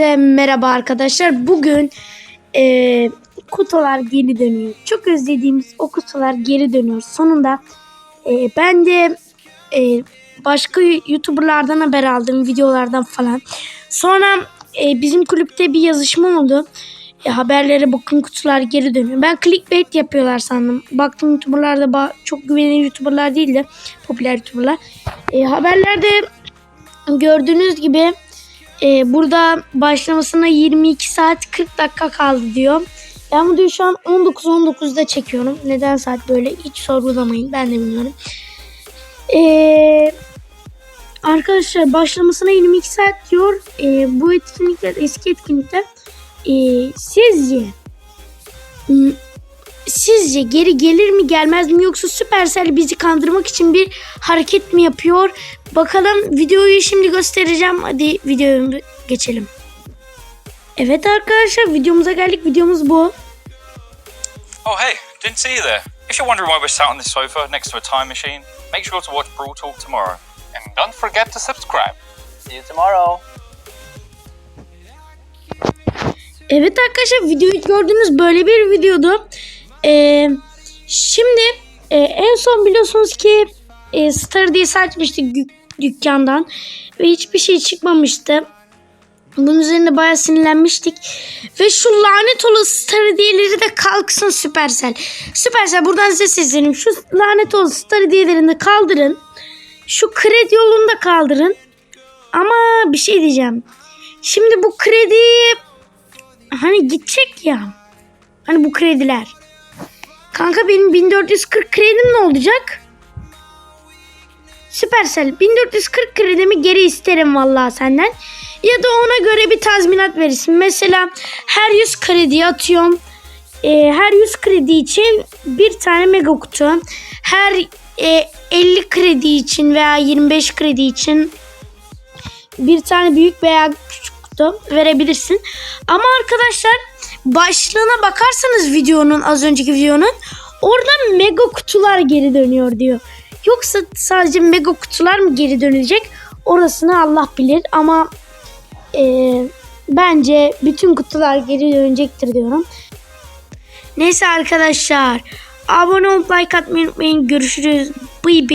Hepinize merhaba arkadaşlar. Bugün e, kutular geri dönüyor. Çok özlediğimiz o kutular geri dönüyor. Sonunda e, ben de e, başka YouTuber'lardan haber aldım. Videolardan falan. Sonra e, bizim kulüpte bir yazışma oldu. E, haberlere bakın kutular geri dönüyor. Ben clickbait yapıyorlar sandım. Baktım YouTuber'lar da çok güvenilir YouTuber'lar değil de popüler YouTuber'lar. E, haberlerde gördüğünüz gibi e, burada başlamasına 22 saat 40 dakika kaldı diyor. Ben videoyu şu an 19.19'da çekiyorum. Neden saat böyle hiç sorgulamayın. Ben de bilmiyorum. E, arkadaşlar başlamasına 22 saat diyor. E, bu etkinlikler eski etkinlikler. E, sizce sizce geri gelir mi gelmez mi yoksa Supercell bizi kandırmak için bir hareket mi yapıyor? Bakalım videoyu şimdi göstereceğim. Hadi videoya geçelim. Evet arkadaşlar videomuza geldik. Videomuz bu. Oh, hey, didn't see you there. If you're wondering why we're sat on this sofa next to a time machine, make sure to watch Brawl Talk tomorrow. And don't forget to subscribe. See you tomorrow. Evet arkadaşlar videoyu gördüğünüz böyle bir videodu. Ee, şimdi e, en son biliyorsunuz ki e, Star diye açmıştık dük- dükkandan ve hiçbir şey çıkmamıştı. Bunun üzerine bayağı sinirlenmiştik. Ve şu lanet olası Star hediyeleri de kalksın Supercell. Supercell buradan size sesleniyorum. Şu lanet olası Star hediyelerini de kaldırın. Şu kredi yolunu da kaldırın. Ama bir şey diyeceğim. Şimdi bu krediyi hani gidecek ya. Hani bu krediler. Kanka benim 1440 kredim ne olacak? Süpersel 1440 kredimi geri isterim vallahi senden. Ya da ona göre bir tazminat verirsin. Mesela her 100 kredi atıyorum. Ee, her 100 kredi için bir tane mega kutu. Her e, 50 kredi için veya 25 kredi için bir tane büyük veya küçük kutu verebilirsin. Ama arkadaşlar başlığına bakarsanız videonun az önceki videonun orada mega kutular geri dönüyor diyor. Yoksa sadece mega kutular mı geri dönecek? Orasını Allah bilir ama e, bence bütün kutular geri dönecektir diyorum. Neyse arkadaşlar abone olup like atmayı unutmayın. Görüşürüz. Bye.